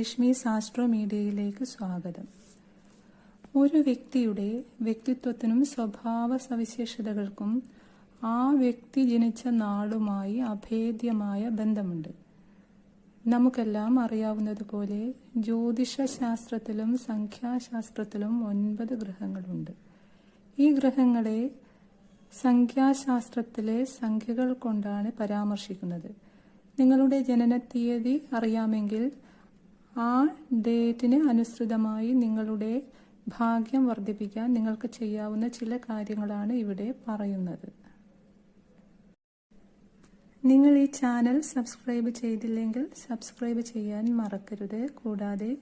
രശ്മി ശാസ്ത്ര മീഡിയയിലേക്ക് സ്വാഗതം. ഒരു വ്യക്തിയുടെ വ്യക്തിത്വത്തിനും സ്വഭാവ സവിശേഷതകൾക്കും ആ വ്യക്തി ജനിച്ച നാളുമായി അഭേദ്യമായ ബന്ധമുണ്ട്. നമുക്കെല്ലാം അറിയാവുന്നതുപോലെ ജ്യോതിഷ ശാസ്ത്രത്തിലും സംഖ്യാശാസ്ത്രത്തിലും ഒൻപത് ഗ്രഹങ്ങളുണ്ട്. ഈ ഗ്രഹങ്ങളെ സംഖ്യാശാസ്ത്രത്തിലെ സംഖ്യകൾ കൊണ്ടാണ് പരാമർശിക്കുന്നത്. നിങ്ങളുടെ ജനന തീയതി അറിയാമെങ്കിൽ ആ ഡേറ്റിന് അനുസൃതമായി നിങ്ങളുടെ ഭാഗ്യം വർദ്ധിപ്പിക്കാൻ നിങ്ങൾക്ക് ചെയ്യാവുന്ന ചില കാര്യങ്ങളാണ് ഇവിടെ പറയുന്നത്. നിങ്ങൾ ഈ ചാനൽ സബ്സ്ക്രൈബ് ചെയ്തില്ലെങ്കിൽ സബ്സ്ക്രൈബ് ചെയ്യാൻ മറക്കരുത്. കൂടാതെ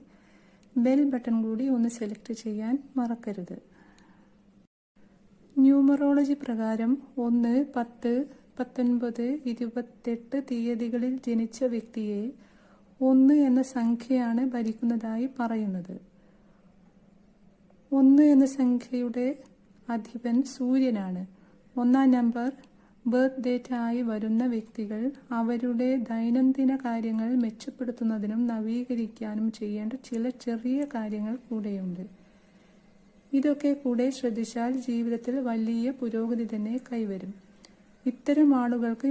ബെൽ ബട്ടൺ കൂടി ഒന്ന് സെലക്ട് ചെയ്യാൻ മറക്കരുത്. ന്യൂമറോളജി പ്രകാരം ഒന്ന് പത്ത് പത്തൊൻപത് ഇരുപത്തെട്ട് തീയതികളിൽ ജനിച്ച വ്യക്തിയെ ഒന്ന് എന്ന സംഖ്യയാണ് ഭരിക്കുന്നതായി പറയുന്നത്. ഒന്ന് എന്ന സംഖ്യയുടെ അധിപൻ സൂര്യനാണ്. ഒന്നാം നമ്പർ ബർത്ത് ഡേറ്റ് ആയി വരുന്ന വ്യക്തികൾ അവരുടെ ദൈനംദിന കാര്യങ്ങൾ മെച്ചപ്പെടുത്തുന്നതിനും നവീകരിക്കാനും ചെയ്യേണ്ട ചില ചെറിയ കാര്യങ്ങൾ കൂടെയുണ്ട്. ഇതൊക്കെ കൂടെ ശ്രദ്ധിച്ചാൽ ജീവിതത്തിൽ വലിയ പുരോഗതി തന്നെ കൈവരും. ഇത്തരം ആളുകൾക്ക്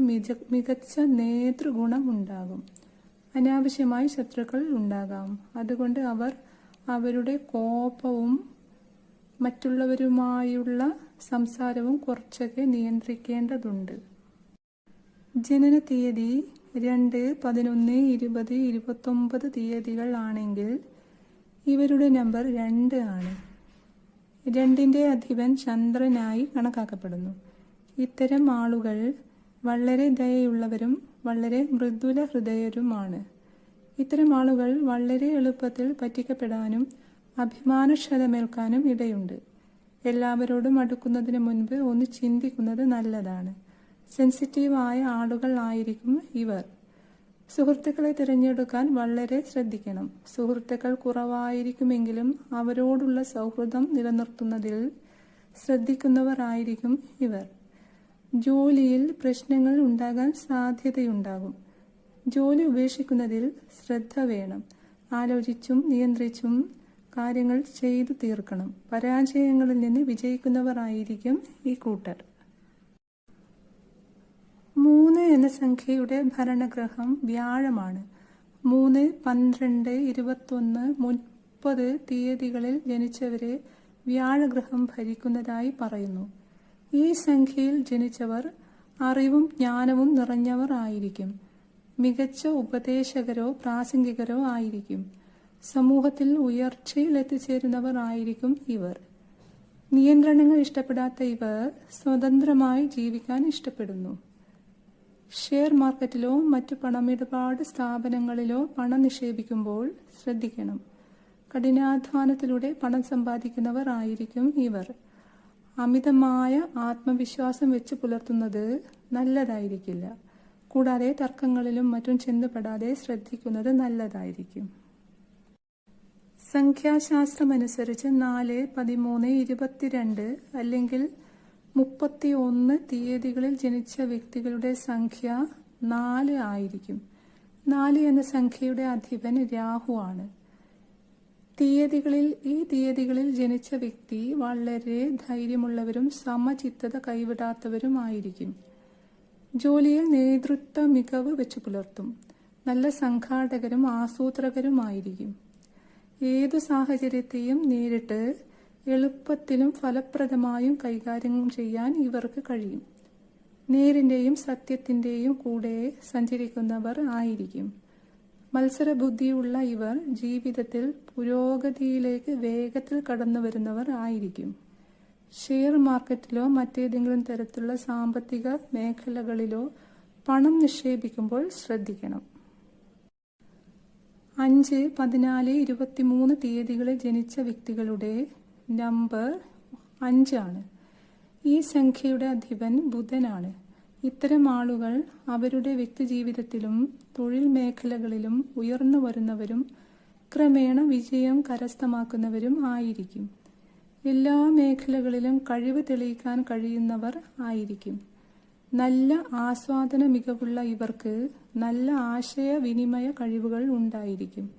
മികച്ച നേതൃഗുണം ഉണ്ടാകും. അനാവശ്യമായി ശത്രുക്കൾ ഉണ്ടാകാം. അതുകൊണ്ട് അവർ അവരുടെ കോപവും മറ്റുള്ളവരുമായുള്ള സംസാരവും കുറച്ചൊക്കെ നിയന്ത്രിക്കേണ്ടതുണ്ട്. ജനന തീയതി രണ്ട് പതിനൊന്ന് ഇരുപത് ഇരുപത്തൊമ്പത് തീയതികൾ ആണെങ്കിൽ ഇവരുടെ നമ്പർ രണ്ട് ആണ്. രണ്ടിന്റെ അധിപൻ ചന്ദ്രനായി കണക്കാക്കപ്പെടുന്നു. ഇത്തരം ആളുകൾ വളരെ ദയയുള്ളവരും വളരെ മൃദുല ഹൃദയരുമാണ്. ഇത്തരം ആളുകൾ വളരെ എളുപ്പത്തിൽ പറ്റിക്കപ്പെടാനും അഭിമാനക്ഷതമേൽക്കാനും ഇടയുണ്ട്. എല്ലാവരോടും അടുക്കുന്നതിന് മുൻപ് ഒന്ന് ചിന്തിക്കുന്നത് നല്ലതാണ്. സെൻസിറ്റീവായ ആളുകൾ ആയിരിക്കും ഇവർ. സുഹൃത്തുക്കളെ തിരഞ്ഞെടുക്കാൻ വളരെ ശ്രദ്ധിക്കണം. സുഹൃത്തുക്കൾ കുറവായിരിക്കുമെങ്കിലും അവരോടുള്ള സൗഹൃദം നിലനിർത്തുന്നതിൽ ശ്രദ്ധിക്കുന്നവരായിരിക്കും ഇവർ. ജോലിയിൽ പ്രശ്നങ്ങൾ ഉണ്ടാകാൻ സാധ്യതയുണ്ടാകും. ജോലി ഉപേക്ഷിക്കുന്നതിൽ ശ്രദ്ധ വേണം. ആലോചിച്ചും നിയന്ത്രിച്ചും കാര്യങ്ങൾ ചെയ്തു തീർക്കണം. പരാജയങ്ങളിൽ നിന്ന് വിജയിക്കുന്നവർ ആയിരിക്കും ഈ കൂട്ടർ. മൂന്ന് എന്ന സംഖ്യയുടെ ഭരണഗ്രഹം വ്യാഴമാണ്. മൂന്ന് പന്ത്രണ്ട് ഇരുപത്തൊന്ന് മുപ്പത് തീയതികളിൽ ജനിച്ചവരെ വ്യാഴഗ്രഹം ഭരിക്കുന്നതായി പറയുന്നു. ഈ സംഖ്യയിൽ ജനിച്ചവർ അറിവും ജ്ഞാനവും നിറഞ്ഞവർ ആയിരിക്കും. മികച്ച ഉപദേശകരോ പ്രാസംഗികരോ ആയിരിക്കും. സമൂഹത്തിൽ ഉയർച്ചയിൽ എത്തിച്ചേരുന്നവർ ആയിരിക്കും ഇവർ. നിയന്ത്രണങ്ങൾ ഇഷ്ടപ്പെടാത്ത ഇവർ സ്വതന്ത്രമായി ജീവിക്കാൻ ഇഷ്ടപ്പെടുന്നു. ഷെയർ മാർക്കറ്റിലോ മറ്റു പണമിടപാട് സ്ഥാപനങ്ങളിലോ പണം നിക്ഷേപിക്കുമ്പോൾ ശ്രദ്ധിക്കണം. കഠിനാധ്വാനത്തിലൂടെ പണം സമ്പാദിക്കുന്നവർ ആയിരിക്കും ഇവർ. അമിതമായ ആത്മവിശ്വാസം വെച്ച് പുലർത്തുന്നത് നല്ലതായിരിക്കില്ല. കൂടാതെ തർക്കങ്ങളിലും മറ്റും ചെന്നുപെടാതെ ശ്രദ്ധിക്കുന്നത് നല്ലതായിരിക്കും. സംഖ്യാശാസ്ത്രമനുസരിച്ച് നാല് പതിമൂന്ന് ഇരുപത്തിരണ്ട് അല്ലെങ്കിൽ മുപ്പത്തി ഒന്ന് തീയതികളിൽ ജനിച്ച വ്യക്തികളുടെ സംഖ്യ നാല് ആയിരിക്കും. നാല് എന്ന സംഖ്യയുടെ അധിപൻ രാഹു ആണ്. തീയതികളിൽ ഈ തീയതികളിൽ ജനിച്ച വ്യക്തി വളരെ ധൈര്യമുള്ളവരും സമചിത്തത കൈവിടാത്തവരുമായിരിക്കും. ജോലിയിൽ നേതൃത്വ മികവ് വെച്ചു പുലർത്തും. നല്ല സംഘാടകരും ആസൂത്രകരുമായിരിക്കും. ഏതു സാഹചര്യത്തെയും നേരിട്ട് എളുപ്പത്തിലും ഫലപ്രദമായും കൈകാര്യം ചെയ്യാൻ ഇവർക്ക് കഴിയും. നേരിന്റെയും സത്യത്തിന്റെയും കൂടെ സഞ്ചരിക്കുന്നവർ ആയിരിക്കും. മത്സരബുദ്ധിയുള്ള ഇവർ ജീവിതത്തിൽ പുരോഗതിയിലേക്ക് വേഗത്തിൽ കടന്നു വരുന്നവർ ആയിരിക്കും. ഷെയർ മാർക്കറ്റിലോ മറ്റേതെങ്കിലും തരത്തിലുള്ള സാമ്പത്തിക മേഖലകളിലോ പണം നിക്ഷേപിക്കുമ്പോൾ ശ്രദ്ധിക്കണം. അഞ്ച് പതിനാല് ഇരുപത്തിമൂന്ന് തീയതികളിൽ ജനിച്ച വ്യക്തികളുടെ നമ്പർ അഞ്ചാണ്. ഈ സംഖ്യയുടെ അധിപൻ ബുധനാണ്. ഇത്തരം ആളുകൾ അവരുടെ വ്യക്തിജീവിതത്തിലും തൊഴിൽ മേഖലകളിലും ഉയർന്നു വരുന്നവരും ക്രമേണ വിജയം കരസ്ഥമാക്കുന്നവരും ആയിരിക്കും. എല്ലാ മേഖലകളിലും കഴിവ് തെളിയിക്കാൻ കഴിയുന്നവർ ആയിരിക്കും. നല്ല ആസ്വാദന മികവുള്ള ഇവർക്ക് നല്ല ആശയവിനിമയ കഴിവുകൾ ഉണ്ടായിരിക്കും.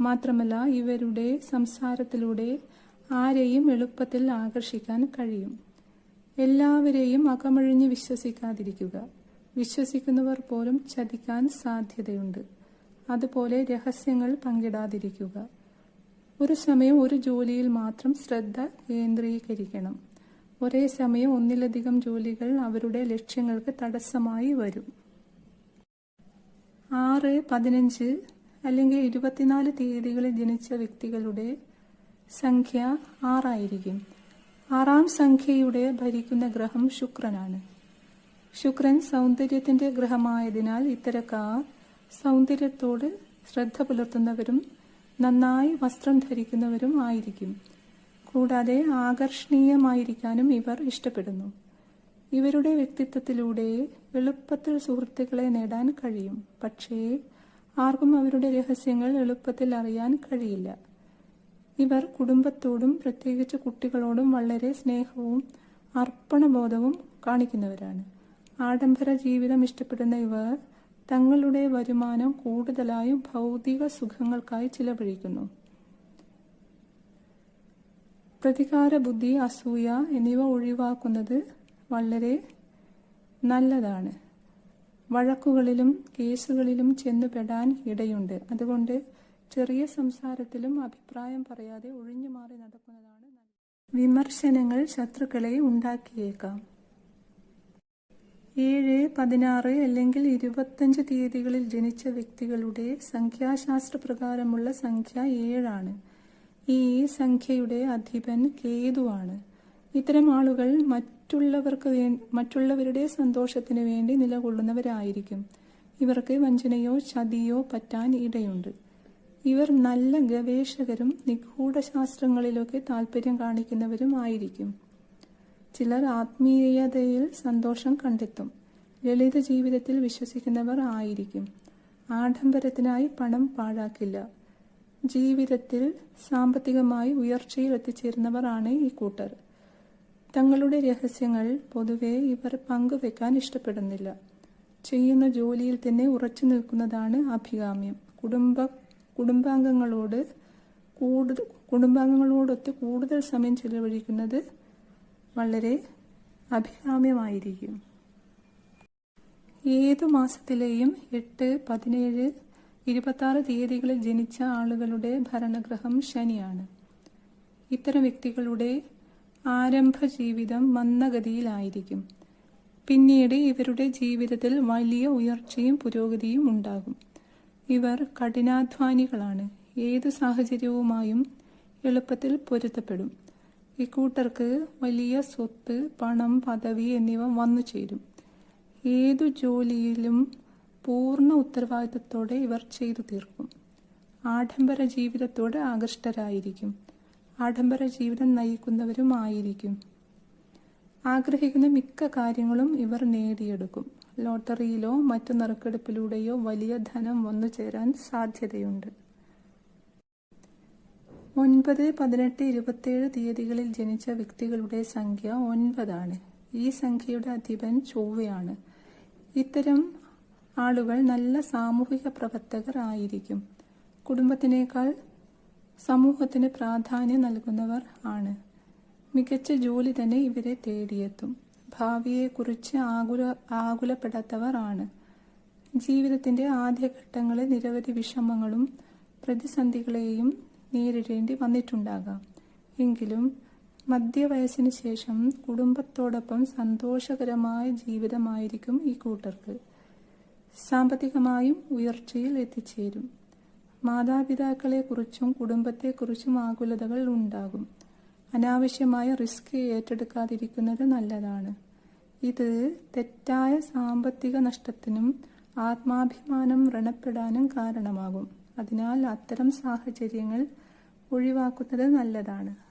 മാത്രമല്ല ഇവരുടെ സംസാരത്തിലൂടെ ആരെയും എളുപ്പത്തിൽ ആകർഷിക്കാൻ കഴിയും. എല്ലാവരെയും അകമഴിഞ്ഞ് വിശ്വസിക്കാതിരിക്കുക. വിശ്വസിക്കുന്നവർ പോലും ചതിക്കാൻ സാധ്യതയുണ്ട്. അതുപോലെ രഹസ്യങ്ങൾ പങ്കിടാതിരിക്കുക. ഒരു സമയം ഒരു ജോലിയിൽ മാത്രം ശ്രദ്ധ കേന്ദ്രീകരിക്കണം. ഒരേ സമയം ഒന്നിലധികം ജോലികൾ അവരുടെ ലക്ഷ്യങ്ങൾക്ക് തടസ്സമായി വരും. ആറ് പതിനഞ്ച് അല്ലെങ്കിൽ ഇരുപത്തിനാല് തീയതികളിൽ ജനിച്ച വ്യക്തികളുടെ സംഖ്യ ആറായിരിക്കും. ആറാം സംഖ്യയുടെ ഭരിക്കുന്ന ഗ്രഹം ശുക്രനാണ്. ശുക്രൻ സൗന്ദര്യത്തിന്റെ ഗ്രഹമായതിനാൽ ഇത്തരക്കാർ സൗന്ദര്യത്തോട് ശ്രദ്ധ പുലർത്തുന്നവരും നന്നായി വസ്ത്രം ധരിക്കുന്നവരും ആയിരിക്കും. കൂടാതെ ആകർഷണീയമായിരിക്കാനും ഇവർ ഇഷ്ടപ്പെടുന്നു. ഇവരുടെ വ്യക്തിത്വത്തിലൂടെ എളുപ്പത്തിൽ സുഹൃത്തുക്കളെ നേടാൻ കഴിയും. പക്ഷേ ആർക്കും അവരുടെ രഹസ്യങ്ങൾ എളുപ്പത്തിൽ അറിയാൻ കഴിയില്ല. ഇവർ കുടുംബത്തോടും പ്രത്യേകിച്ച് കുട്ടികളോടും വളരെ സ്നേഹവും അർപ്പണബോധവും കാണിക്കുന്നവരാണ്. ആഡംബര ജീവിതം ഇഷ്ടപ്പെടുന്ന ഇവർ തങ്ങളുടെ വരുമാനം കൂടുതലായും ഭൗതിക സുഖങ്ങൾക്കായി ചിലവഴിക്കുന്നു. പ്രതികാര ബുദ്ധി അസൂയ എന്നിവ ഒഴിവാക്കുന്നത് വളരെ നല്ലതാണ്. വഴക്കുകളിലും കേസുകളിലും ചെന്നുപെടാൻ ഇടയുണ്ട്. അതുകൊണ്ട് ചെറിയ സംസാരത്തിലും അഭിപ്രായം പറയാതെ ഒഴിഞ്ഞു മാറി നടക്കുന്നതാണ് വിമർശനങ്ങൾ ശത്രുക്കളെ ഉണ്ടാക്കിയേക്കാം. ഏഴ് പതിനാറ് അല്ലെങ്കിൽ ഇരുപത്തഞ്ച് തീയതികളിൽ ജനിച്ച വ്യക്തികളുടെ സംഖ്യാശാസ്ത്ര പ്രകാരമുള്ള സംഖ്യ ഏഴാണ്. ഈ സംഖ്യയുടെ അധിപൻ കേതുവാണ്. ഇത്തരം ആളുകൾ മറ്റുള്ളവർക്ക് മറ്റുള്ളവരുടെ സന്തോഷത്തിന് വേണ്ടി നിലകൊള്ളുന്നവരായിരിക്കും. ഇവർക്ക് വഞ്ചനയോ ചതിയോ പറ്റാൻ ഇടയുണ്ട്. ഇവർ നല്ല ഗവേഷകരും നിഗൂഢശാസ്ത്രങ്ങളിലൊക്കെ താല്പര്യം കാണിക്കുന്നവരും ആയിരിക്കും. ചിലർ ആത്മീയതയിൽ സന്തോഷം കണ്ടെത്തും. ലളിത ജീവിതത്തിൽ വിശ്വസിക്കുന്നവർ ആയിരിക്കും. ആഡംബരത്തിനായി പണം പാഴാക്കില്ല. ജീവിതത്തിൽ സാമ്പത്തികമായി ഉയർച്ചയിൽ എത്തിച്ചേരുന്നവർ ആണ് ഈ കൂട്ടർ. തങ്ങളുടെ രഹസ്യങ്ങൾ പൊതുവെ ഇവർ പങ്കുവെക്കാൻ ഇഷ്ടപ്പെടുന്നില്ല. ചെയ്യുന്ന ജോലിയിൽ തന്നെ ഉറച്ചു നിൽക്കുന്നതാണ് അഭികാമ്യം. കുടുംബ കുടുംബാംഗങ്ങളോട് കൂടുതൽ കുടുംബാംഗങ്ങളോടൊത്ത് കൂടുതൽ സമയം ചെലവഴിക്കുന്നത് വളരെ അഭികാമ്യമായിരിക്കും. ഏതു മാസത്തിലെയും എട്ട് പതിനേഴ് ഇരുപത്തി തീയതികളിൽ ജനിച്ച ആളുകളുടെ ഭരണഗ്രഹം ശനിയാണ്. ഇത്തരം വ്യക്തികളുടെ ആരംഭ ജീവിതം മന്ദഗതിയിലായിരിക്കും പിന്നീട് ഇവരുടെ ജീവിതത്തിൽ വലിയ ഉയർച്ചയും പുരോഗതിയും ഉണ്ടാകും. ഇവർ കഠിനാധ്വാനികളാണ്. ഏത് സാഹചര്യവുമായും എളുപ്പത്തിൽ പൊരുത്തപ്പെടും. ഇക്കൂട്ടർക്ക് വലിയ സ്വത്ത് പണം പദവി എന്നിവ വന്നു ചേരും. ഏതു ജോലിയിലും പൂർണ ഉത്തരവാദിത്തത്തോടെ ഇവർ ചെയ്തു തീർക്കും. ആഡംബര ജീവിതത്തോട് ആകൃഷ്ടരായിരിക്കും. ആഡംബര ജീവിതം നയിക്കുന്നവരും ആയിരിക്കും. ആഗ്രഹിക്കുന്ന മിക്ക കാര്യങ്ങളും ഇവർ നേടിയെടുക്കും. ലോട്ടറിയിലോ മറ്റു നറുക്കെടുപ്പിലൂടെയോ വലിയ ധനം വന്നു ചേരാൻ സാധ്യതയുണ്ട്. ഒൻപത് പതിനെട്ട് ഇരുപത്തിയേഴ് തീയതികളിൽ ജനിച്ച വ്യക്തികളുടെ സംഖ്യ ഒൻപതാണ്. ഈ സംഖ്യയുടെ അധിപൻ ചൊവ്വയാണ്. ഇത്തരം ആളുകൾ നല്ല സാമൂഹിക പ്രവർത്തകർ ആയിരിക്കും. കുടുംബത്തിനേക്കാൾ സമൂഹത്തിന് പ്രാധാന്യം നൽകുന്നവർ ആണ്. മികച്ച ജോലി തന്നെ ഇവരെ തേടിയെത്തും. ഭാവിയെക്കുറിച്ച് ആകുല ആകുലപ്പെടാത്തവർ ആണ്. ജീവിതത്തിന്റെ ആദ്യഘട്ടങ്ങളിൽ നിരവധി വിഷമങ്ങളും പ്രതിസന്ധികളെയും നേരിടേണ്ടി വന്നിട്ടുണ്ടാകാം. എങ്കിലും മധ്യവയസ്സിന് ശേഷം കുടുംബത്തോടൊപ്പം സന്തോഷകരമായ ജീവിതമായിരിക്കും ഈ കൂട്ടർക്ക്. സാമ്പത്തികമായും ഉയർച്ചയിൽ എത്തിച്ചേരും. മാതാപിതാക്കളെക്കുറിച്ചും കുടുംബത്തെക്കുറിച്ചും ആകുലതകൾ ഉണ്ടാകും. അനാവശ്യമായ റിസ്ക് ഏറ്റെടുക്കാതിരിക്കുന്നത് നല്ലതാണ്. ഇത് തെറ്റായ സാമ്പത്തിക നഷ്ടത്തിനും ആത്മാഭിമാനം വ്രണപ്പെടാനും കാരണമാകും. അതിനാൽ അത്തരം സാഹചര്യങ്ങൾ ഒഴിവാക്കുന്നത് നല്ലതാണ്.